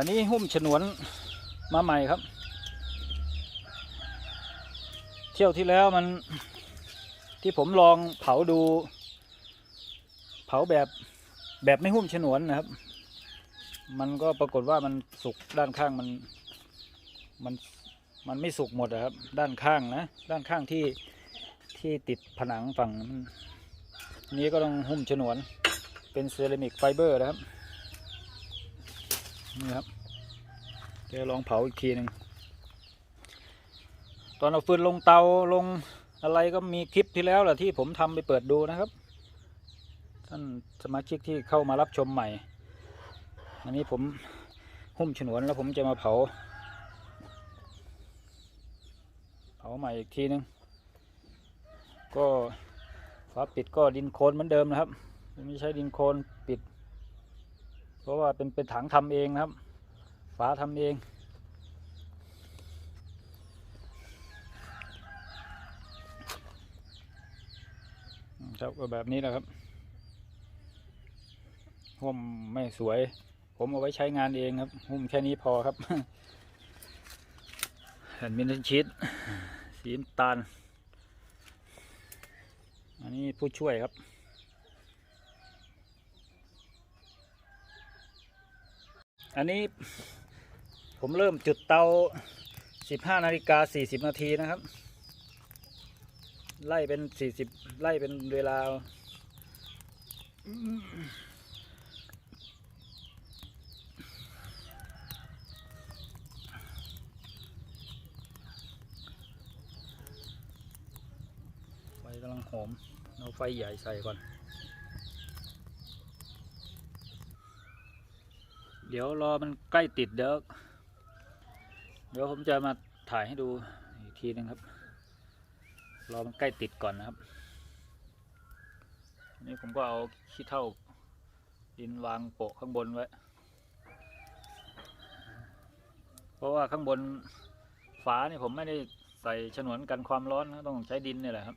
อันนี้หุ้มฉนวนมาใหม่ครับ เที่ยวที่แล้วมันที่ผมลองเผาดู เผาแบบแบบไม่หุ้มฉนวนนะครับ มันก็ปรากฏว่ามันสุกด้านข้างมันมันมันไม่สุกหมดอะครับ ด้านข้างนะ ด้านข้างที่ที่ติดผนังฝั่งนี้ก็ต้องหุ้มฉนวน เป็นเซรามิกไฟเบอร์นะครับ นี่ครับเดี๋ยวลองเผาอีกทีหนึ่งตอนเอาฟืนลงเตาลงอะไรก็มีคลิปที่แล้วแหละที่ผมทำไปเปิดดูนะครับ ท่านสมาชิกที่เข้ามารับชมใหม่ อันนี้ผมหุ้มฉนวนแล้วผมจะมาเผา เผาใหม่อีกทีหนึง ก็ฝาปิดก็ดินโคลนเหมือนเดิมนะครับไม่ใช่ดินโคลน เพราะว่าเป็นเป็นถังทำเองนะครับ ฝาทำเอง ครับก็แบบนี้แหละครับหุ้มไม่สวย ผมเอาไว้ใช้งานเองครับหุ้มแค่นี้พอครับแผ่นมินชีตสีน้ำตาล อันนี้ผู้ช่วยครับ อันนี้ผมเริ่มจุดเตา 15นาฬิกา40 นาทีนะครับ ไล่เป็น 40 ไล่เป็นเวลา ไฟกำลังหอม เอาไฟใหญ่ใส่ก่อน เดี๋ยวรอมันใกล้ติดเดี๋ยวเดี๋ยวผมจะมาถ่ายให้ดูอีกทีหนึงครับ รอมันใกล้ติดก่อนนะครับนนี้ผมก็เอาขี้เท่าดินวางโปะข้างบนไว้ เพราะว่าข้างบนฝาเนี่ยผมไม่ได้ใส่ฉนวนกันความร้อนนะต้องใช้ดินนี่แหละครับ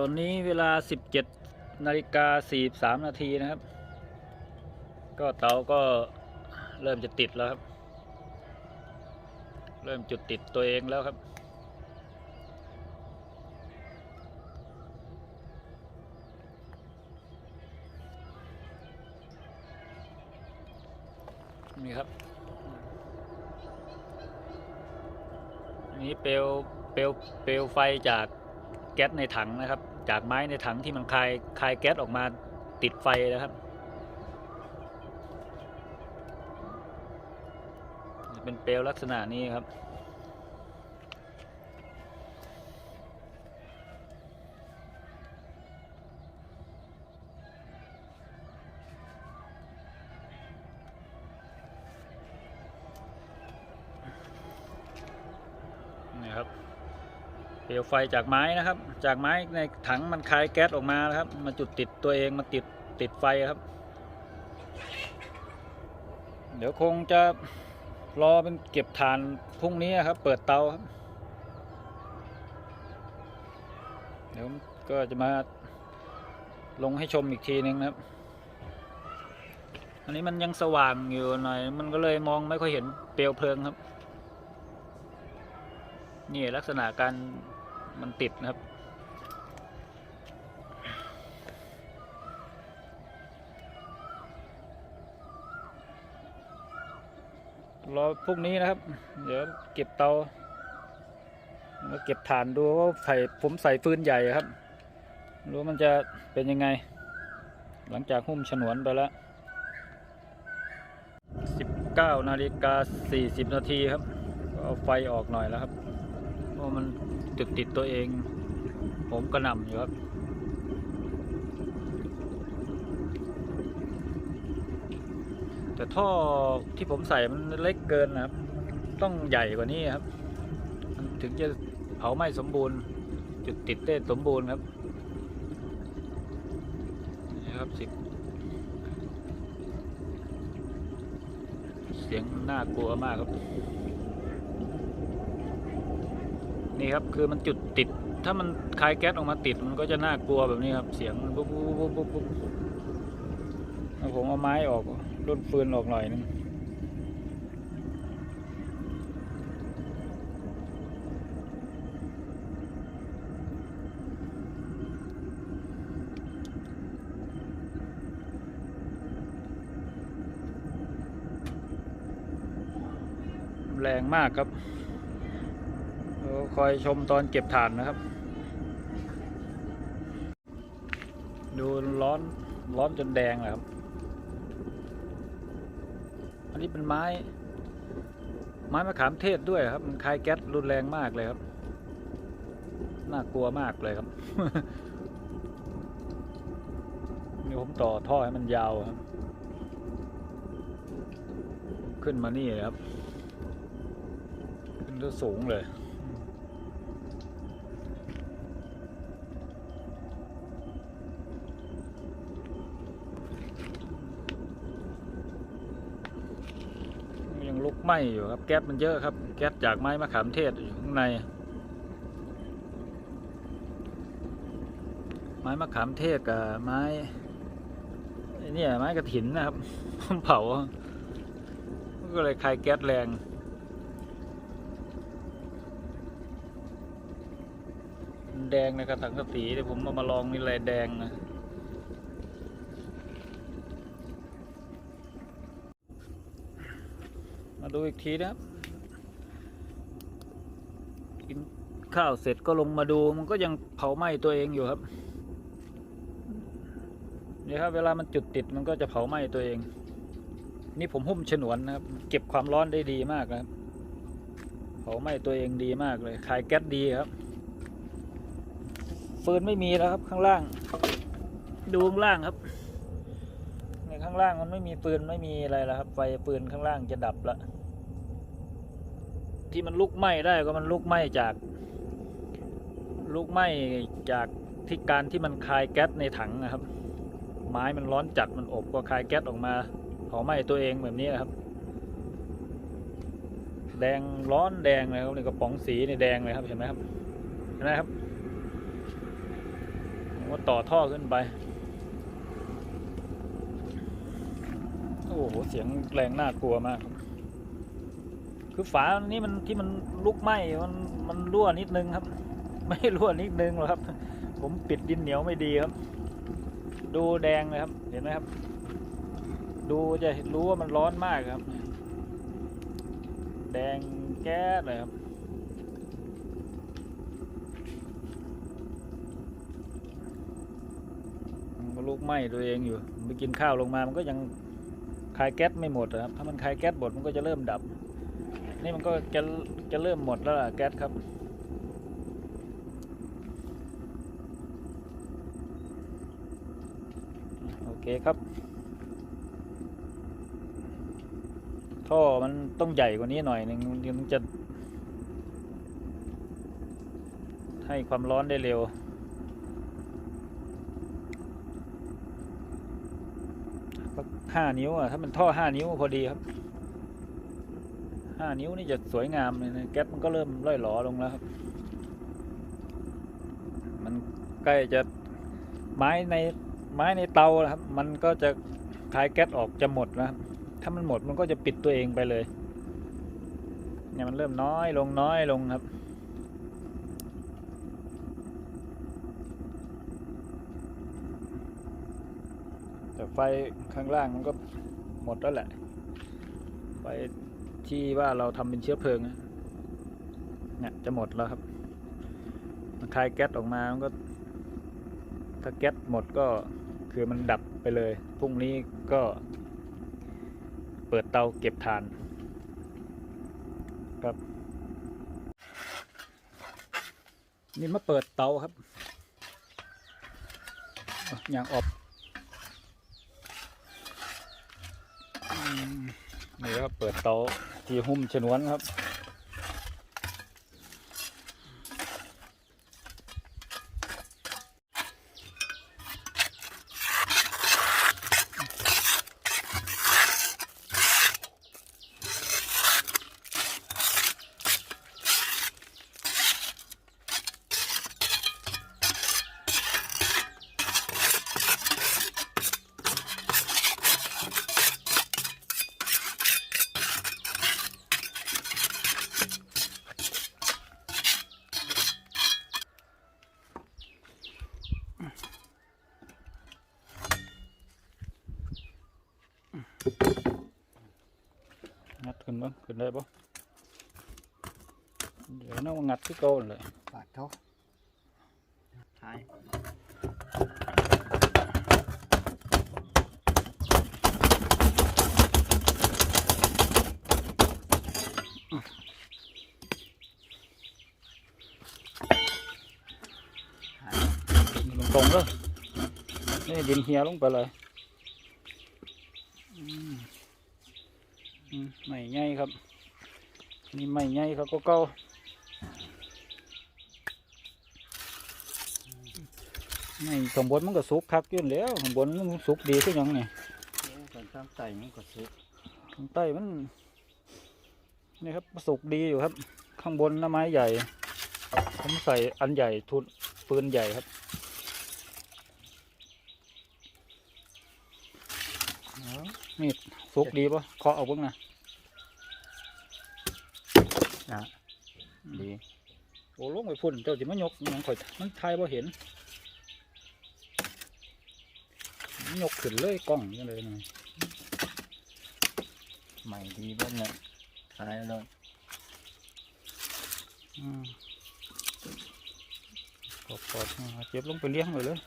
ตอนนี้เวลา 17นาฬิกา43นาทีนะครับ ก็เตาก็เริ่มจะติดแล้วครับ เริ่มจุดติดตัวเองแล้วครับนี่ครับนนี้เปลวเปลวเปลวไฟจาก แก๊สในถังนะครับ จากไม้ในถังที่มันคายคายแก๊สออกมาติดไฟนะครับ เป็นเปลวลักษณะนี้ครับนี่ครับ เปลวไฟจากไม้นะครับ จากไม้ในถังมันคายแก๊สออกมานะครับ มาจุดติดตัวเองมาติดติดไฟครับ เดี๋ยวคงจะรอเป็นเก็บฐานพรุ่งนี้ครับ เปิดเตาครับ เดี๋ยวก็จะมาลงให้ชมอีกทีนึงนะครับ อันนี้มันยังสว่างอยู่หน่อย มันก็เลยมองไม่ค่อยเห็นเปลวเพลิงครับ นี่ลักษณะการ มันติดนะครับ รอพรุ่งนี้นะครับ เดี๋ยวเก็บเตาแล้วเก็บฐานดูว่าใส่ผมใส่ฟืนใหญ่ครับ รู้มันจะเป็นยังไง หลังจากหุ้มฉนวนไปแล้ว 19 นาฬิกา 40 นาทีครับ เอาไฟออกหน่อยแล้วครับเพราะมัน จุดติดตัวเอง ผมกระหน่ำอยู่ครับ แต่ท่อที่ผมใส่มันเล็กเกินนะครับ ต้องใหญ่กว่านี้ครับมันถึงจะเผาไหม้สมบูรณ์ จุดติดได้สมบูรณ์ครับนี่ครับสิบเสียงน่ากลัวมากครับ นี่ครับคือมันจุดติด ถ้ามันคายแก๊สออกมาติดมันก็จะน่ากลัวแบบนี้ครับเสียงมันปุ๊บปุ๊บปุ๊บปุ๊บปุ๊บผมเอาไม้ออกร่นฟืนออกหน่อยนึงแรงมากครับ คอยชมตอนเก็บถ่านนะครับ ดูร้อนร้อนจนแดงเลยครับ อันนี้เป็นไม้ ไม้มะขามเทศด้วยครับ มันคายแก๊สรุนแรงมากเลยครับ น่ากลัวมากเลยครับนี่ผมต่อท่อให้มันยาวครับ ขึ้นมานี่เลยครับ ขึ้นสูงเลย ยังลุก ไหม้อยู่ครับ แก๊สมันเยอะครับ แก๊สจากไม้มะขามเทศอยู่ข้างใน ไม้มะขามเทศกับไม้ไอ้เนี่ยไม้กระถินนะครับเผาก็เลยคายแก๊สแรงแดงในกระถังกระสีเดี๋ยวผมเอามาลองนี่เลยแดงนะ มาดูอีกทีนะครับกินข้าวเสร็จก็ลงมาดูมันก็ยังเผาไหม้ตัวเองอยู่ครับนี่ครับเวลามันจุดติดมันก็จะเผาไหม้ตัวเอง นี่ผมหุ้มฉนวนนะครับ เก็บความร้อนได้ดีมากนะครับ เผาไหม้ตัวเองดีมากเลยคายแก๊สดีครับฟืนไม่มีแล้วครับข้างล่าง ดูข้างล่างครับางล่างมันไม่มีปืนไม่มีอะไรแล้วครับ ไฟปืนข้างล่างจะดับละที่มันลุกไหม้ได้ก็มันลุกไหม้จาก ลุกไหม้จากที่การที่มันคายแก๊สในถังนะครับ ไม้มันร้อนจัดมันอบก็คายแก๊สออกมาเผาไหม้ตัวเองแบบนี้นะครับ แดงร้อนแดงเลยครับในกระป๋องสีในแดงเลยครับเห็นไหมครับเห็นไหมครับผมก็ต่อท่อขึ้นไป อ้โหเสียงแรงน่ากลัวมากครับ คือฝานี้มันที่มันลุกไหม้มันมันรั่วนิดนึงครับ ไม่รั่วนิดนึงหรอกครับ ผมปิดดินเหนียวไม่ดีครับ ดูแดงเลยครับ เห็นไหมครับ ดูจะรู้ว่ามันร้อนมากครับ แดงแก๊สเลยครับมันลุกไหม้ตัวเองอยู่ผมไปกินข้าวลงมามันก็ยัง คายแก๊สไม่หมดอะครับ ถ้ามันคายแก๊สหมดมันก็จะเริ่มดับ นี่มันก็จะจะเริ่มหมดแล้วล่ะแก๊สครับโอเคครับ ท่อมันต้องใหญ่กว่านี้หน่อยหนึ่งมันจะให้ความร้อนได้เร็ว ห้านิ้วอะถ้ามันท่อห้านิ้วพอดีครับห้านิ้วนี่จะสวยงามเลยนะแก๊สมันก็เริ่มร่อยหลอลงแล้วครับ มันใกล้จะไม้ในไม้ในเตาครับ มันก็จะคายแก๊สออกจะหมดแล้วครับถ้ามันหมดมันก็จะปิดตัวเองไปเลยเนี่ยมันเริ่มน้อยลงน้อยลงครับ ไฟข้างล่างมันก็หมดแล้วแหละ ไฟที่ว่าเราทำเป็นเชื้อเพลิงเนี่ยจะหมดแล้วครับมันคายแก๊สออกมามันก็ ถ้าแก๊สหมดก็คือมันดับไปเลยพรุ่งนี้ก็เปิดเตาเก็บถ่าน ครับ นี่มาเปิดเตาครับอย่างอบอืม นี่ครับเปิดเตาที่หุ้มฉนวนครับ นบ้างขึ้นได้ปะเดี๋ยวน้องงัดที่เก่าเลย ปาดเขาท้าย ลงตรงเลยนี่ดินเฮียลงไปเลยอืมอืมไม่ใหญ่ครับ นี่ไม่ใหญ่ครับก็เก่าไม่ข้างบนมันก็สุกคักอยื่นแหล้วข้างบนมันสุกดีขึ้นยังไงส่วนข้างใต้มันก็สุกข้างใต้มันนี่ครับสุกดีอยู่ครับ ข้างบนหน้าไม้ใหญ่ ผมใส่อันใหญ่ทุนปืนใหญ่ครับเอานี่สุกดีปะเคาะเอาเพิ่งนะ นะดีโอ้ลงไปพุ่นเจ้าจิมายกหยังข่อยมันทายบ่เห็นมันยกขึ้นเลยกล้องอยังเลยนะใหม่ดีเบ้างเนี่ยท้ายเลยอืมกดกดเจ็บลงไปเลี้ยงเลยเลย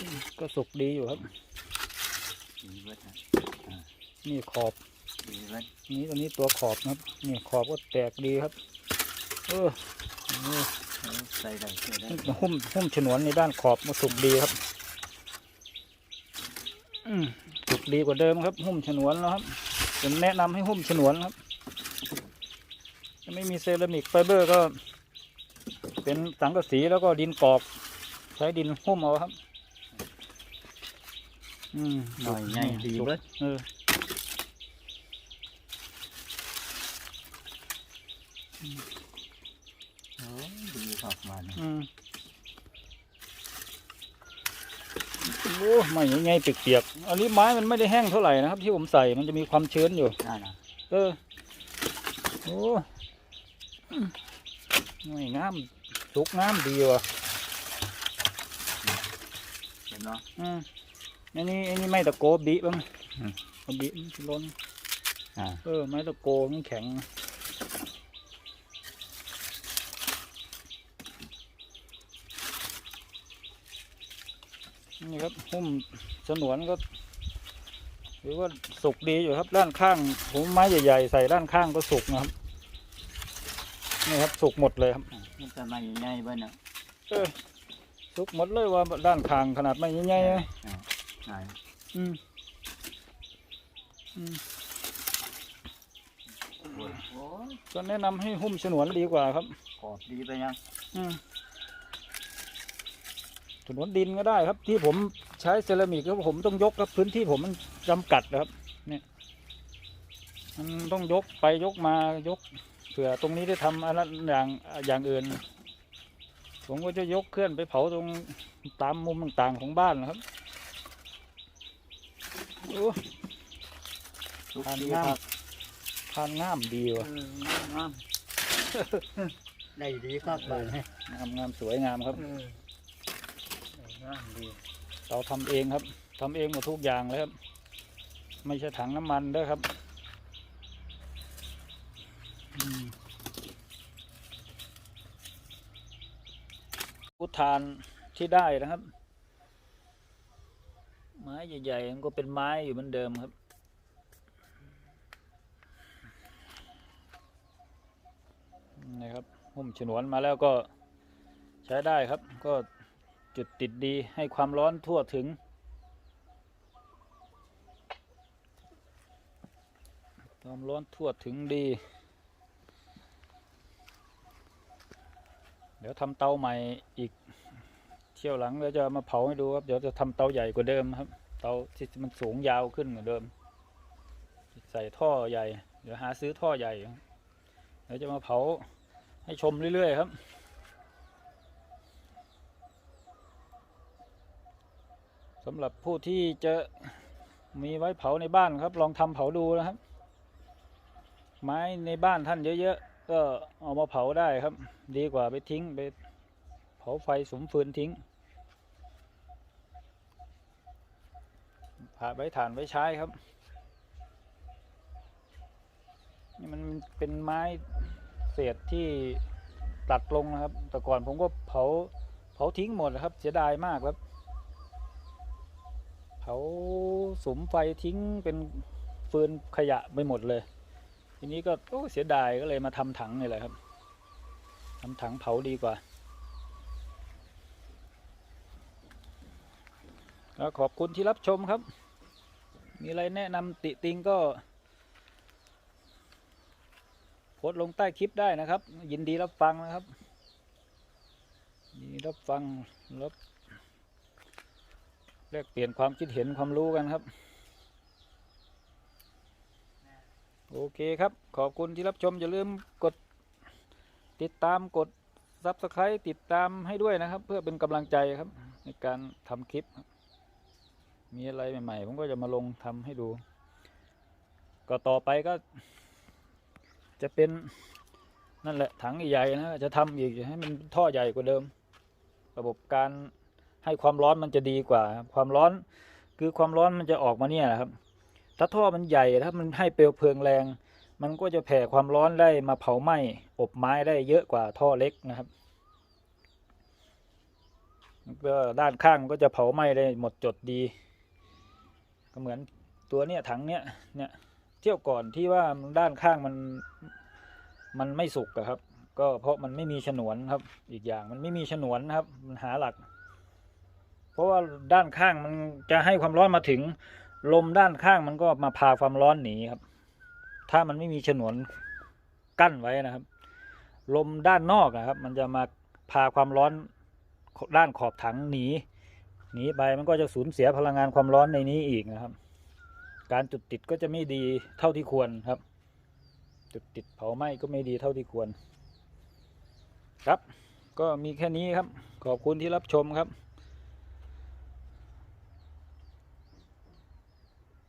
อืมก็สุกดีอยู่ครับดีเบ้างนะนี่ขอบ ดีเบ้างนี่ตัวนี้ตัวขอบนะครับนี่ขอบก็แตกดีครับ เออนี่เอาใส่ได้ใส่ได้หุ้มหุ้มฉนวนในด้านขอบมันสุกดีครับอืมสุกดีกว่าเดิมครับ หุ้มฉนวนแล้วครับผมแนะนำให้หุ้มฉนวนครับถ้าไม่มีเซรามิกไฟเบอร์ก็ เป็นสังกะสีแล้วก็ดินกรอบ ใช้ดินหุ้มเอาครับ อืมหน่อยใหญ่ดีสุกเบ้างเออ โอ้ดีครับมัน อืมโอ้ไม่ใหญ่ๆเปียกๆอันนี้ไม้มันไม่ได้แห้งเท่าไหร่นะครับ ที่ผมใส่มันจะมีความชื้นอยู่นั่นนะเออ โอ้อืมไม่งามสุกงามดีว่ะเห็นเนาะอืมอันนี้อันนี้ไม่ตะโกบีบ้างอืมเอาบีมันสิล้นอ่า เออไม้ตะโกมันแข็งนี่ ครับหุ้มสนวนก็หรือว่าสุกดีอยู่ครับด้านข้างผมไม้ใหญ่ๆใส่ด้านข้างก็สุกนะครับนี่ครับสุกหมดเลยครับมันจะมาใหญ่ๆเบ้างนะเออสุกหมดเลยว่าด้านข้างขนาดไม่ใหญ่ๆเลยอ่าใช่อืมอืมโอ้ยก็แนะนำให้หุ้มฉนวนดีกว่าครับขอบดีไปยัง อืม ฉนวนดินก็ได้ครับ ที่ผมใช้เซรามิกก็ผมต้องยกครับพื้นที่ผมมันจำกัดนะครับ เนี่ยมันต้องยกไปยกมายกเผื่อตรงนี้ได้ทำอะไรอย่างอย่างอื่น ผมก็จะยกเคลื่อนไปเผาตรงตามมุมต่างๆของบ้านนะครับโอ้สุกทานดีงาครัมบทานงามดีว่ะเอองามได้ดีครับไปงามงามสวยงามครับ เออได้งามดีเราทำเองครับทำเองหมดทุกอย่างเลยครับ ไม่ใช่ถังน้ำมันด้วยครับพุทธานที่ได้นะครับ ไม้ใหญ่ๆมันก็เป็นไม้อยู่เหมือนเดิมครับนี่ครับหุ้มฉนวนมาแล้วก็ใช้ได้ครับก็ จุดติดดีให้ความร้อนทั่วถึง ความร้อนทั่วถึงดี เดี๋ยวทำเตาใหม่อีกเที่ยวหลังเดี๋ยวจะมาเผาให้ดูครับ เดี๋ยวจะทำเตาใหญ่กว่าเดิมครับ เตาที่มันสูงยาวขึ้นกว่าเดิม ใส่ท่อใหญ่ เดี๋ยวหาซื้อท่อใหญ่ เดี๋ยวจะมาเผาให้ชมเรื่อยๆครับ สำหรับผู้ที่จะมีไว้เผาในบ้านครับ ลองทำเผาดูนะครับ ไม้ในบ้านท่านเยอะๆก็เอามาเผาได้ครับ ดีกว่าไปทิ้งไปเผาไฟสมฟืนทิ้งผ่าไว้ฐานไว้ใช้ครับนี่มันเป็นไม้เศษที่ตัดลงนะครับ แต่ก่อนผมก็เผาเผาทิ้งหมดครับ เสียดายมากครับ เผาสมไฟทิ้งเป็นฟืนขยะไปหมดเลย ทีนี้ก็โอ้เสียดายก็เลยมาทำถังนี่แหละครับทำถังเผาดีกว่าก็ขอบคุณที่รับชมครับ มีอะไรแนะนำติติงก็โพสลงใต้คลิปได้นะครับ ยินดีรับฟังนะครับยินดีรับฟังรับ แลกเปลี่ยนความคิดเห็นความรู้กันครับ โอเคครับ ขอบคุณที่รับชม อย่าลืมกดติดตามกด Subscribe ติดตามให้ด้วยนะครับ เพื่อเป็นกำลังใจครับ ในการทำคลิป มีอะไรใหม่ ๆ ผมก็จะมาลงทำให้ดู ก็ต่อไปก็ จะเป็นนั่นแหละถังใหญ่ๆนะ จะทำอีกให้มันท่อใหญ่กว่าเดิม ระบบการ ให้ความร้อนมันจะดีกว่า ความร้อนคือความร้อนมันจะออกมาเนี่ยนะครับ ถ้าท่อมันใหญ่ถ้ามันให้เปลวเพลิงแรง มันก็จะแผ่ความร้อนได้มาเผาไหม้อบไม้ได้เยอะกว่าท่อเล็กนะครับก็ด้านข้างก็จะเผาไหม้ได้หมดจดดี ก็เหมือนตัวเนี้ยถังเนี้ยเนี่ยเที่ยวก่อนที่ว่าด้านข้างมันมันไม่สุกอะครับ ก็เพราะมันไม่มีฉนวนครับ อีกอย่างมันไม่มีฉนวนนะครับ มันหาหลัก เพราะว่าด้านข้างมันจะให้ความร้อนมาถึง ลมด้านข้างมันก็มาพาความร้อนหนีครับ ถ้ามันไม่มีฉนวนกั้นไว้นะครับ ลมด้านนอกนะครับ มันจะมาพาความร้อนด้านขอบถังหนีหนีไปมันก็จะสูญเสียพลังงานความร้อนในนี้อีกนะครับ การจุดติดก็จะไม่ดีเท่าที่ควรครับ จุดติดเผาไหม้ก็ไม่ดีเท่าที่ควร ครับ ก็มีแค่นี้ครับ ขอบคุณที่รับชมครับ